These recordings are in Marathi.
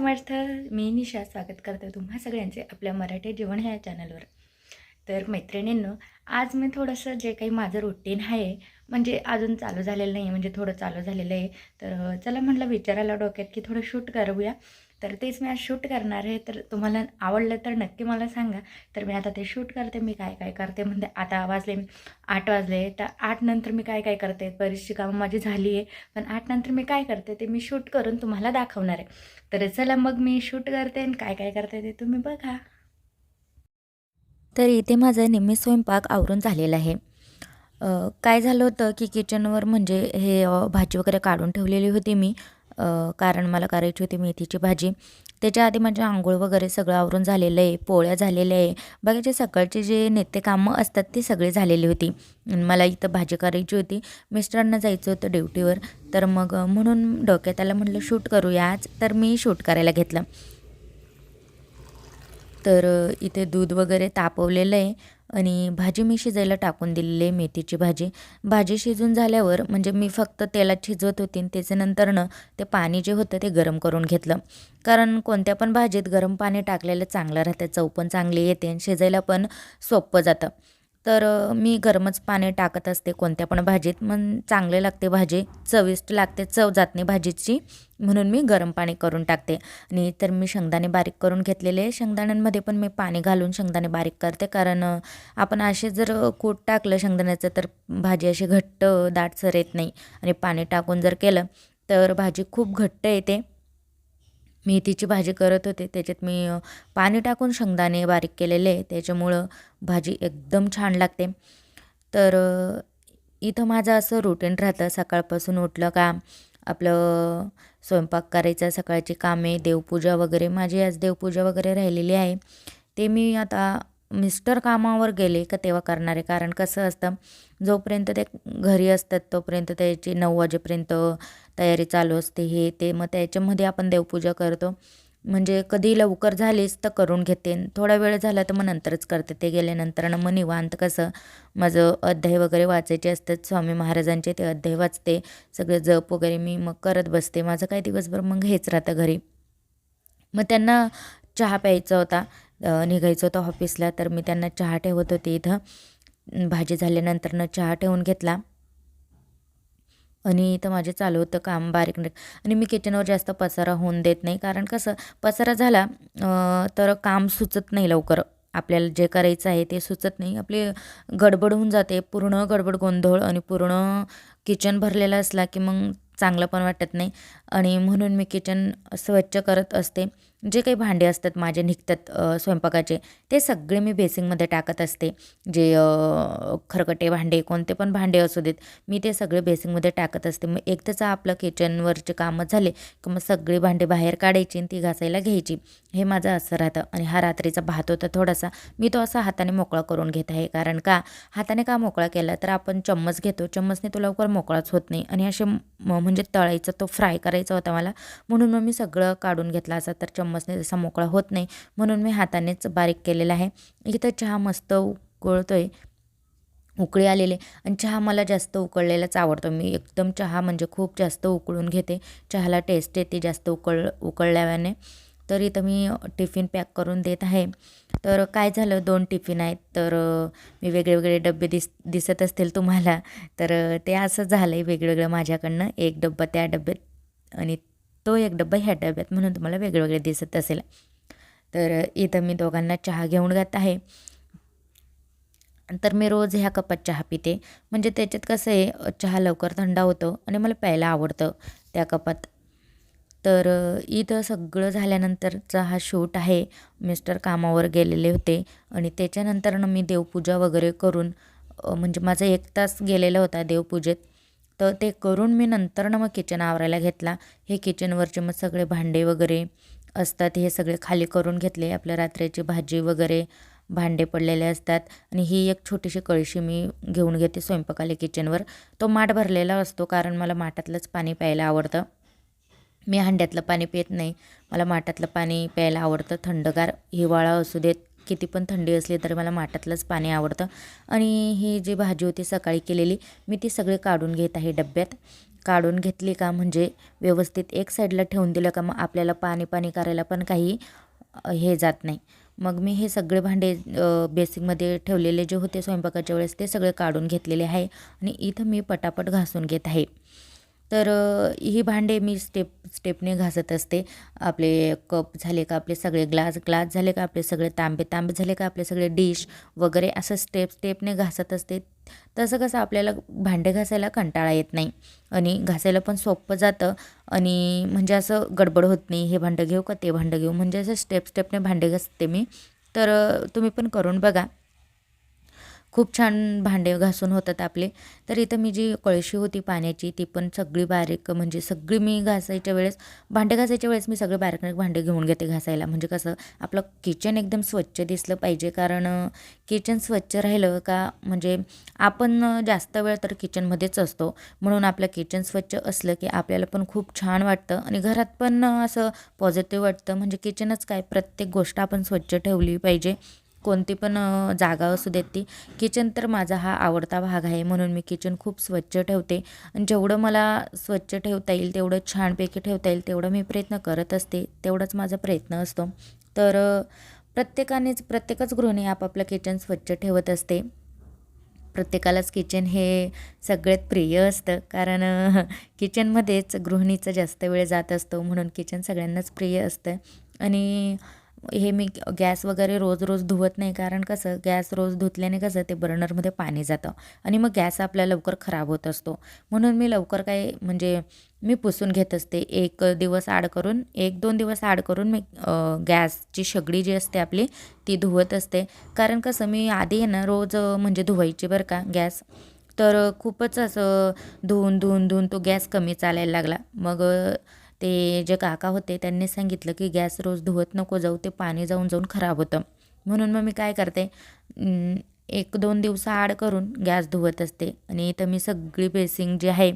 समर्थ मी निशा स्वागत करते तुम्हा सगळ्यांचे आपल्या मराठी जीवन ह्या चॅनलवर तर मैत्रिणींनो आज मी थोडंसं जे काही माझं रुटीन आहे म्हणजे अजून चालू झालेलं नाही म्हणजे थोडं चालू झालेलं आहे तर चला म्हटलं विचारायला डोक्यात की थोडं शूट करूया. तर तेच मी आज शूट करणार आहे. तर तुम्हाला आवडलं तर नक्की मला सांगा. तर मी आता ते शूट करते मी काय काय करते म्हणजे आता वाजले आठ वाजले. तर आठ नंतर मी काय काय करते? बरीचशी कामं माझी झाली आहे. पण आठ नंतर मी काय करते? ते मी शूट करून तुम्हाला दाखवणार आहे. तर चला मग मी शूट करते आणि काय काय करते ते तुम्ही बघा. तर इथे माझं नेहमी स्वयंपाक आवरून झालेला आहे. काय झालं होतं की किचनवर म्हणजे हे भाजी वगैरे काढून ठेवलेली होती मी. कारण मला करायची होती मेथीची भाजी. त्याच्या आधी माझ्या आंघोळ वगैरे सगळं आवरून झालेलं आहे पोळ्या झालेल्या आहे. बाकीचे सकाळचे जे नेते कामं असतात ती सगळी झालेली होती. मला इथं भाजी करायची होती. मिस्टरांना जायचं होतं ड्युटीवर. तर मग म्हणून डोक्यात आलं म्हटलं शूट करूया आज. तर मी शूट करायला घेतलं. तर इथे दूध वगैरे तापवलेलं आहे. आणि भाजी मी शिजायला टाकून दिलेली आहे मेथीची भाजी. भाजी शिजून झाल्यावर म्हणजे मी फक्त तेलात शिजवत होती आणि त्याच्यानंतरनं ते पाणी जे होतं ते गरम करून घेतलं. कारण कोणत्या पण भाजीत गरम पाणी टाकलेलं चांगलं राहतं चव पण चांगली येते आणि शिजायला पण सोपं जातं. तर मी गरमच पाणी टाकत असते कोणत्या पण भाजीत. मग चांगले लागते भाजी चविष्ट लागते चव जात नाही भाजीची. म्हणून मी गरम पाणी करून टाकते. आणि तर मी शेंगदाणे बारीक करून घेतलेले. शेंगदाण्यांमध्ये पण मी पाणी घालून शेंगदाणे बारीक करते. कारण आपण असे जर कूट टाकलं शेंगदाण्याचं तर भाजी अशी घट्ट दाटसर येत नाही. आणि पाणी टाकून जर केलं तर भाजी खूप घट्ट येते. मेथीची भाजी करत होते. त्याच्यात मी पाणी टाकून शेंगदाणे बारीक केलेले. आहे त्याच्यामुळं भाजी एकदम छान लागते. तर इथं माझं असं रुटीन राहतं. सकाळपासून उठलं का आपलं स्वयंपाक करायचा सकाळची कामे देवपूजा वगैरे. माझी आज देवपूजा वगैरे राहिलेली आहे. ते मी आता मिस्टर कामावर गेले का तेव्हा करणार आहे. कारण कसं असतं जोपर्यंत ते घरी असतात तोपर्यंत त्याची नऊ वाजेपर्यंत तयारी चालू असते हे ते. मग त्याच्यामध्ये आपण देवपूजा करतो. म्हणजे कधी लवकर झालीच तर करून घेते. थोडा वेळ झाला तर मग नंतरच करते. ते गेल्यानंतर ना मग निवांत कसं माझं अध्याय वगैरे वाचायचे असतात. स्वामी महाराजांचे ते अध्याय वाचते. सगळे जप वगैरे मी मग करत बसते. माझं काय दिवसभर मग हेच राहतं घरी. मग त्यांना चहा प्यायचा होता. निघायचं होतं ऑफिसला. तर मी त्यांना चहा ठेवत होते इथं. भाजी झाल्यानंतरनं चहा ठेवून घेतला. आणि इथं माझे चालू होतं काम बारीक आणि मी किचनवर जास्त पसारा होऊन देत नाही. कारण कसं पसारा झाला तर काम सुचत नाही लवकर. आपल्याला जे करायचं आहे ते सुचत नाही. आपली गडबड होऊन जाते. पूर्ण गडबड गोंधळ आणि पूर्ण किचन भरलेलं असला की मग चांगलं पण वाटत नाही. आणि म्हणून मी किचन स्वच्छ करत असते. जे काही भांडे असतात माझे निघतात स्वयंपाकाचे ते सगळे मी बेसिंगमध्ये टाकत असते. जे खरकटे भांडे कोणते पण भांडे असू देत मी ते सगळे बेसिंगमध्ये टाकत असते. मग एकदाच आपलं किचनवरचे कामं झाले की मग सगळी भांडे बाहेर काढायची आणि ती घासायला घ्यायची. हे माझं असं राहतं. आणि हा रात्रीचा भात होता थोडासा. मी तो असा हाताने मोकळा करून घेत आहे. कारण का? हाताने का मोकळा केला? तर आपण चम्मच घेतो. चम्मचने तो लवकर मोकळाच होत नाही. आणि असे म- म्हणजे तळायचा तो फ्राय करायचा होता मला. म्हणून मग मी सगळं काढून घेतला असा. तर चम्मचने जसा मोकळा होत नाही म्हणून मी हातानेच बारीक केलेला आहे. इथं चहा मस्त उकळतो आहे उकळी आलेले आणि चहा मला जास्त उकळलेलाच आवडतो. मी एकदम चहा म्हणजे खूप जास्त उकळून घेते. चहाला टेस्ट येते जास्त उकळ उकळल्याने तर इथं मी टिफिन पॅक करून देत आहे. तर काय झालं दोन टिफिन आहेत. तर मी वेगळे वेगळे डबे दिस दिसत असतील तुम्हाला. तर ते असं झालं आहे वेगवेगळं माझ्याकडनं. एक डब्बा त्या डब्यात आणि तो एक डब्बा ह्या डब्यात म्हणून तुम्हाला वेगवेगळे दिसत असेल. तर इथं मी दोघांना चहा घेऊन जात आहे. तर मी रोज ह्या कपात चहा पिते. म्हणजे त्याच्यात कसं आहे चहा लवकर थंड होतो आणि मला प्यायला आवडतं त्या कपात. तर इथं सगळं झाल्यानंतरचा हा शूट आहे. मिस्टर कामावर गेलेले होते आणि त्याच्यानंतरनं मी देवपूजा वगैरे करून म्हणजे माझा एक तास गेलेला होता देवपूजेत. तर ते करून मी नंतरनं मग किचन आवरायला घेतला. हे किचनवरचे मग सगळे भांडे वगैरे असतात हे सगळे खाली करून घेतले. आपल्या रात्रीची भाजी वगैरे भांडे पडलेले असतात. आणि ही एक छोटीशी कळशी मी घेऊन घेते स्वयंपाकाला किचनवर तो माठ भरलेला असतो कारण मला माठातलंच पाणी प्यायला आवडतं. मी हंड्यातलं पाणी पित नाही. मला माठातलं पाणी प्यायला आवडतं. थंडगार हिवाळा असू देत. किती पण थंडी असली तरी मला माठातलंच पाणी आवडतं. आणि ही जी भाजी होती सकाळी केलेली मी ती सगळी काढून घेत आहे डब्यात. काढून घेतली का म्हणजे व्यवस्थित एक साईडला ठेवून दिलं का मग आपल्याला पाणी पाणी करायला पण काही हे जात नाही. मग मी हे सगळे भांडे बेसिकमध्ये ठेवलेले जे होते स्वयंपाकाच्या वेळेस ते सगळे काढून घेतलेले आहे. आणि इथं मी पटापट घासून घेत आहे. तर ही भांडे मी स्टेप स्टेपने घासत असते. आपले कप झाले का आपले सगळे ग्लास ग्लास झाले का आपले सगळे तांबे तांबे झाले का आपले सगळे डिश वगैरे असं स्टेप स्टेपने घासत असते. तसं कसं आपल्याला भांडे घासायला कंटाळा येत नाही आणि घासायला पण सोपं जातं आणि म्हणजे असं गडबड होत नाही हे भांडं घेऊ का ते भांडं घेऊ. म्हणजे असं स्टेप स्टेपने भांडे घासते मी. तर तुम्ही पण करून बघा. खूप छान भांडे घासून होतात आपले. तर इथं मी जी कळशी होती पाण्याची ती पण सगळी बारीक म्हणजे सगळी मी घासायच्या वेळेस भांडे घासायच्या वेळेस मी सगळे बारीक बारीक भांडे घेऊन घेते घासायला. म्हणजे कसं आपलं किचन एकदम स्वच्छ दिसलं पाहिजे. कारण किचन स्वच्छ राहिलं का म्हणजे आपण जास्त वेळ तर किचनमध्येच असतो. म्हणून आपलं किचन स्वच्छ असलं की आपल्याला पण खूप छान वाटतं. आणि घरात पण असं पॉझिटिव्ह वाटतं. म्हणजे किचनच काय प्रत्येक गोष्ट आपण स्वच्छ ठेवली पाहिजे. कोणती पण जागा असू देत ती किचन तर माझा हा आवडता भाग आहे. म्हणून मी किचन खूप स्वच्छ ठेवते. आणि जेवढं मला स्वच्छ ठेवता येईल तेवढं छानपैकी ठेवता येईल तेवढं मी प्रयत्न करत असते. तेवढाच माझा प्रयत्न असतो. तर प्रत्येकानेच प्रत्येकच गृहिणी आपापलं किचन स्वच्छ ठेवत असते. प्रत्येकालाच किचन हे सगळ्यात प्रिय असतं. कारण किचनमध्येच गृहिणीचा जास्त वेळ जात असतो. म्हणून किचन सगळ्यांनाच प्रिय असतं. आणि हे मी गॅस वगैरे रोज रोज धुवत नाही कारण कसं गॅस रोज धुतल्याने कसं ते बर्नरमध्ये पाणी जातं आणि मग गॅस आपला लवकर खराब होत असतो. म्हणून मी लवकर काय म्हणजे मी पुसून घेत असते. एक दिवस आड करून एक दोन दिवस आड करून मी गॅसची शेगडी जी असते आपली ती धुवत असते. कारण कसं मी आधी आहे ना रोज म्हणजे धुवायची बरं का गॅस. तर खूपच असं धुवून धुवून धुवून तो गॅस कमी चालायला लागला. मग ते जे काका होते त्यांनी सांगितलं की गॅस रोज धुवत नको जाऊ ते पाणी जाऊन जाऊन खराब होतं. म्हणून मग मी काय करते एक दोन दिवसाआड करून गॅस धुवत असते. आणि इथं मी सगळी बेसिंग जी आहे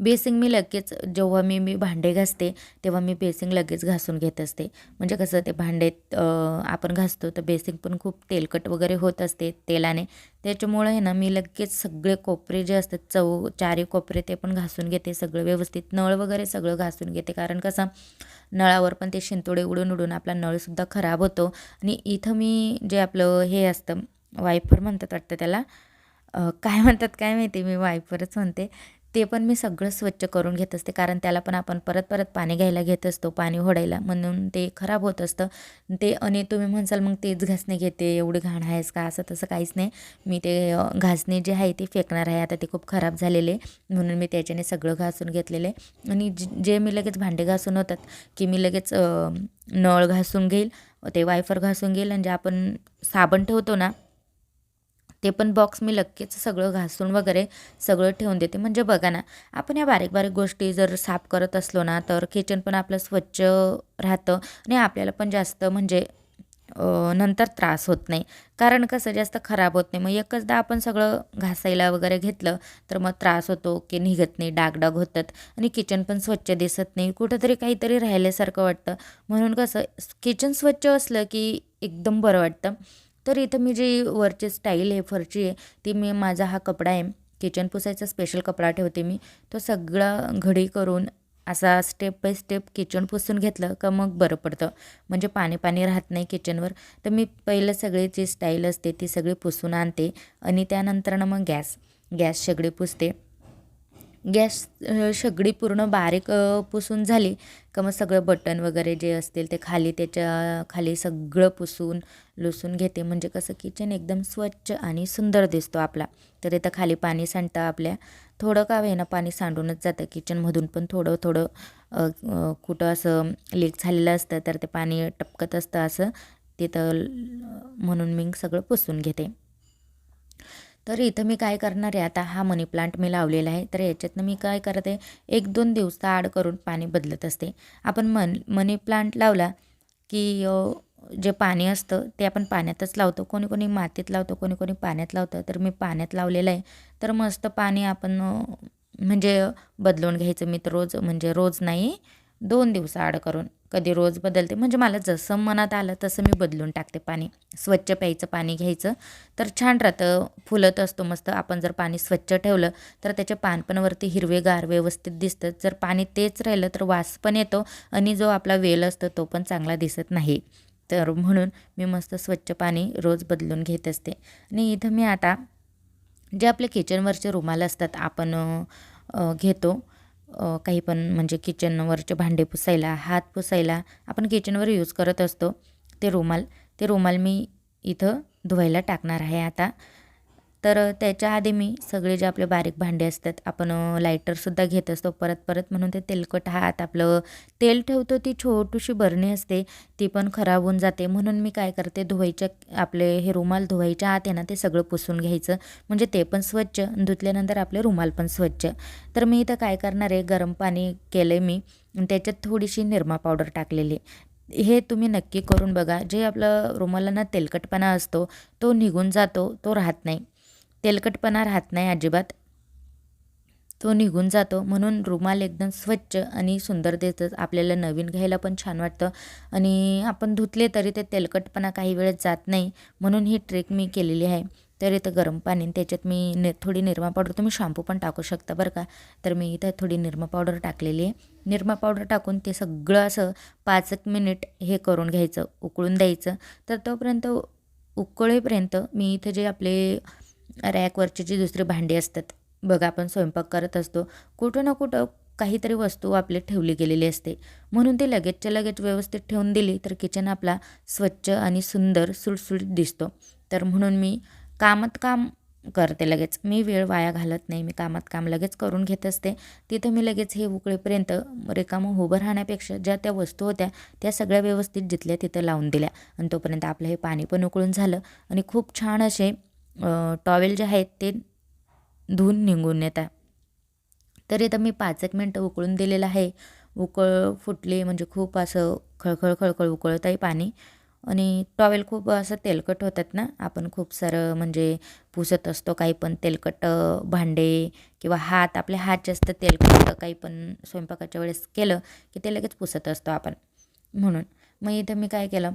बेसिंग मी लगेच जेव्हा मी मी भांडे घासते तेव्हा मी बेसिंग लगेच घासून घेत असते. म्हणजे कसं ते भांडे आपण घासतो तर बेसिंग पण खूप तेलकट वगैरे होत असते तेलाने. त्याच्यामुळं आहे ना मी लगेच सगळे कोपरे जे असतात चौ चारी कोपरे ते पण घासून घेते सगळं व्यवस्थित नळ वगैरे सगळं घासून घेते. कारण कसं नळावर पण ते शिंतोडे उडून उडून आपला नळसुद्धा खराब होतो. आणि इथं मी जे आपलं हे असतं वायफर म्हणतात वाटतं त्याला? काय म्हणतात काय माहिती मी वायफरच म्हणते. ते पण मी सगळं स्वच्छ करून घेत असते. कारण त्याला पण आपण परत परत पाणी घ्यायला घेत असतो पाणी ओढायला. म्हणून ते खराब होत असतं. ते आणि तुम्ही म्हणसाल मग तेच घासणे घेते एवढी घाण आहेस का? असं तसं काहीच नाही. मी ते घासणे घासणी जे आहे ते फेकणार आहे. आता ते खूप खराब झालेले म्हणून मी त्याच्याने सगळं घासून घेतलेले आणि जे जे मी लगेच भांडे घासून होतात की मी लगेच नळ घासून घेईल ते वायफर घासून घेईल. आणि जे आपण साबण ठेवतो ना ते पण बॉक्स मी लगेच सगळं घासून वगैरे सगळं ठेवून देते. म्हणजे बघा ना आपण या बारीक बारीक गोष्टी जर साफ करत असलो ना तर किचन पण आपलं स्वच्छ राहतं आणि आपल्याला पण जास्त म्हणजे नंतर त्रास होत नाही. कारण कसं जास्त खराब होत नाही. मग एकचदा आपण सगळं घासायला वगैरे घेतलं तर मग त्रास होतो की निघत नाही डागडाग होतात आणि किचन पण स्वच्छ दिसत नाही. कुठंतरी काहीतरी राहिल्यासारखं वाटतं. म्हणून कसं किचन स्वच्छ असलं की एकदम बरं वाटतं. तर इथं मी जी वरची स्टाईल आहे फरची आहे ती मी माझा हा कपडा आहे. किचन पुसायचा स्पेशल कपडा ठेवते मी. तो सगळा घडी करून असा स्टेप बाय स्टेप किचन पुसून घेतलं का मग बरं पडतं. म्हणजे पाणी पाणी राहत नाही किचनवर तर मी पहिलं सगळी जी स्टाईल असते ती सगळी पुसून आणते आणि त्यानंतरनं मग गॅस गॅस शेगडी पुसते. गॅस शेगडी पूर्ण बारीक पुसून झाली का मग सगळं बटन वगैरे जे असतील ते खाली त्याच्याखाली सगळं पुसून लुसून घेते. म्हणजे कसं किचन एकदम स्वच्छ आणि सुंदर दिसतो आपला. तर इथं खाली पाणी सांडतं आपल्या थोडं का होईना पाणी सांडूनच जातं किचनमधून पण थोडं थोडं कुठं असं लीक झालेलं असतं तर ते पाणी टपकत असतं असं तिथं म्हणून मी सगळं पुसून घेते. तर इथं मी काय करणार आहे? आता हा मनी प्लांट मी लावलेला आहे. तर याच्यातनं मी काय करते एक दोन दिवस आड करून पाणी बदलत असते. आपण मन मनी प्लांट लावला की जे पाणी असतं ते आपण पाण्यातच लावतो. कोणी कोणी मातीत लावतो कोणी कोणी पाण्यात लावतं. तर मी पाण्यात लावलेलं आहे. तर मस्त पाणी आपण म्हणजे बदलून घ्यायचं. मी तर रोज म्हणजे रोज नाही. दोन दिवसाआड करून कधी रोज बदलते. म्हणजे मला जसं मनात आलं तसं मी बदलून टाकते पाणी. स्वच्छ प्यायचं पाणी घ्यायचं. तर छान राहतं. फुलत असतो मस्त. आपण जर पाणी स्वच्छ ठेवलं तर त्याचे पान पण वरती हिरवेगार व्यवस्थित दिसतं जर पाणी तेच राहिलं तर वास पण येतो आणि जो आपला वेल असतो तो पण चांगला दिसत नाही. तर म्हणून मी मस्त स्वच्छ पाणी रोज बदलून घेत असते. आणि इथं मी आता जे आपले किचनवरचे रुमाल असतात आपण घेतो. काही पण म्हणजे किचनवरचे भांडे पुसायला हात पुसायला आपण किचनवर यूज करत असतो ते रुमाल. ते रुमाल मी इथं धुवायला टाकणार आहे आता. तर त्याच्या आधी मी सगळे जे आपले बारीक भांडे असतात आपण लायटरसुद्धा घेत असतो. परत परत म्हणून ते तेलकट हात आपलं तेल ठेवतो ती छोटीशी बरणी असते ती पण खराब होऊन जाते. म्हणून मी काय करते धुवायच्या आपले हे रुमाल धुवायच्या आत आहे ना ते सगळं पुसून घ्यायचं. म्हणजे ते पण स्वच्छ धुतल्यानंतर आपले रुमाल पण स्वच्छ. तर मी इथं काय करणार आहे गरम पाणी केलं आहे मी त्याच्यात थोडीशी निरमा पावडर टाकलेली हे तुम्ही नक्की करून बघा. जे आपलं रुमालांना तेलकटपणा असतो तो निघून जातो तो राहत नाही. तेलकटपणा राहत नाही अजिबात. तो निघून जातो म्हणून रुमाल एकदम स्वच्छ आणि सुंदर देतच आपल्याला नवीन घ्यायला पण छान वाटतं. आणि आपण धुतले तरी ते तेलकटपणा काही वेळेस जात नाही म्हणून ही ट्रिक मी केलेली आहे. तर इथं गरम पाणी त्याच्यात मी नि थोडी निरमा पावडर तुम्ही शॅम्पू पण टाकू शकता बरं का. तर मी इथं थोडी निरमा पावडर टाकलेली आहे. निरमा पावडर टाकून ते सगळं असं पाच एक मिनिट हे करून घ्यायचं उकळून द्यायचं. तर तोपर्यंत उकळेपर्यंत मी इथं जे आपले रॅकवरची जी दुसरी भांडी असतात बघा आपण स्वयंपाक करत असतो कुठं ना कुठं काहीतरी वस्तू आपली ठेवली गेलेली असते. म्हणून ती लगेचच्या लगेच व्यवस्थित ठेवून दिली तर किचन आपला स्वच्छ आणि सुंदर सुटसुटीत दिसतो. तर म्हणून मी कामात काम करते लगेच. मी वेळ वाया घालत नाही. मी कामात काम लगेच करून घेत असते. तिथं मी लगेच हे उकळेपर्यंत रिकामं उभं राहण्यापेक्षा ज्या त्या वस्तू होत्या त्या सगळ्या व्यवस्थित जिथल्या तिथं लावून दिल्या. आणि तोपर्यंत आपलं हे पाणी पण उकळून झालं. आणि खूप छान असे टॉवेल जे आहेत ते धुवून निघून येतात. तर इथं मी पाच एक मिनटं उकळून दिलेलं आहे. उकळ फुटले म्हणजे खूप असं खळखळ खळखळ उकळत आहे पाणी. आणि टॉवेल खूप असं तेलकट होतात ना. आपण खूप सारं म्हणजे पुसत असतो काही पण तेलकट भांडे किंवा हात आपले हात जास्त तेलकट काही पण स्वयंपाकाच्या वेळेस केलं की ते लगेच पुसत असतो आपण. म्हणून मग इथं मी काय केलं?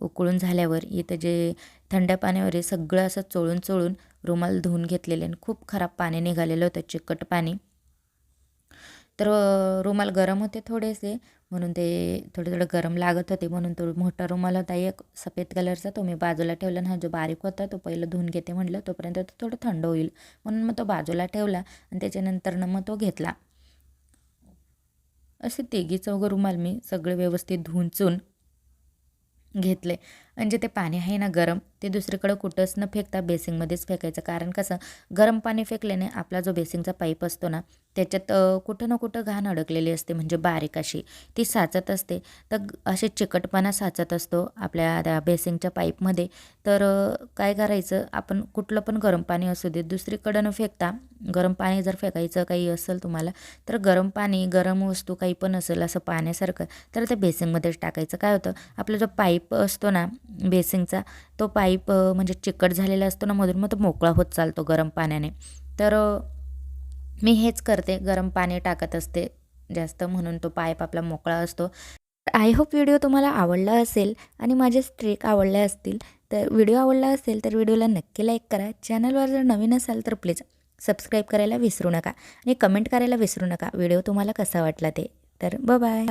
उकळून झाल्यावर इथं जे थंड पाण्यावर आहे सगळं असं चोळून चोळून रुमाल धुवून घेतलेले आणि खूप खराब पाणी निघालेलं होतं चिकट पाणी. तर रुमाल गरम होते थोडेसे म्हणून ते थोडे थोडे गरम लागत होते म्हणून तो मोठा रुमाल होता एक सफेद कलरचा तो मी बाजूला ठेवला आणि हा जो बारीक होता तो पहिलं धुवून घेते म्हटलं तोपर्यंत तो थोडं थंड होईल. म्हणून मग तो बाजूला ठेवला आणि त्याच्यानंतरनं मग तो घेतला. असे तिघी चौघं रुमाल मी सगळे व्यवस्थित धुवून चून घेतले. म्हणजे ते पाणी आहे ना गरम ते दुसरीकडं कुठंच न फेकता बेसिंगमध्येच फेकायचं. कारण कसं गरम पाणी फेकल्याने आपला जो बेसिंगचा पाईप असतो ना त्याच्यात कुठं ना कुठं घाण अडकलेली असते म्हणजे बारीक अशी. ती साचत असते. तर असे चिकटपणा साचत असतो आपल्या त्या बेसिंगच्या पाईपमध्ये. तर काय करायचं आपण कुठलं पण गरम पाणी असू दे दुसरीकडं न फेकता गरम पाणी जर फेकायचं काही असेल तुम्हाला तर गरम पाणी गरम वस्तू काही पण असेल असं पाण्यासारखं तर ते बेसिंगमध्येच टाकायचं. काय होतं आपला जो पाईप असतो ना बेसिंगचा तो पाईप म्हणजे चिकट झालेला असतो ना मधून मग तो मोकळा होत चालतो गरम पाण्याने. तर मी हेच करते गरम पाणी टाकत असते जास्त म्हणून तो पाईप आपला मोकळा असतो. आय होप व्हिडिओ तुम्हाला आवडला असेल आणि माझे स्ट्रेक आवडल्या असतील तर व्हिडिओ आवडला असेल तर व्हिडिओला नक्की लाईक करा. चॅनलवर जर नवीन असाल तर प्लीज सबस्क्राईब करायला विसरू नका आणि कमेंट करायला विसरू नका. व्हिडिओ तुम्हाला कसा वाटला ते. तर बाय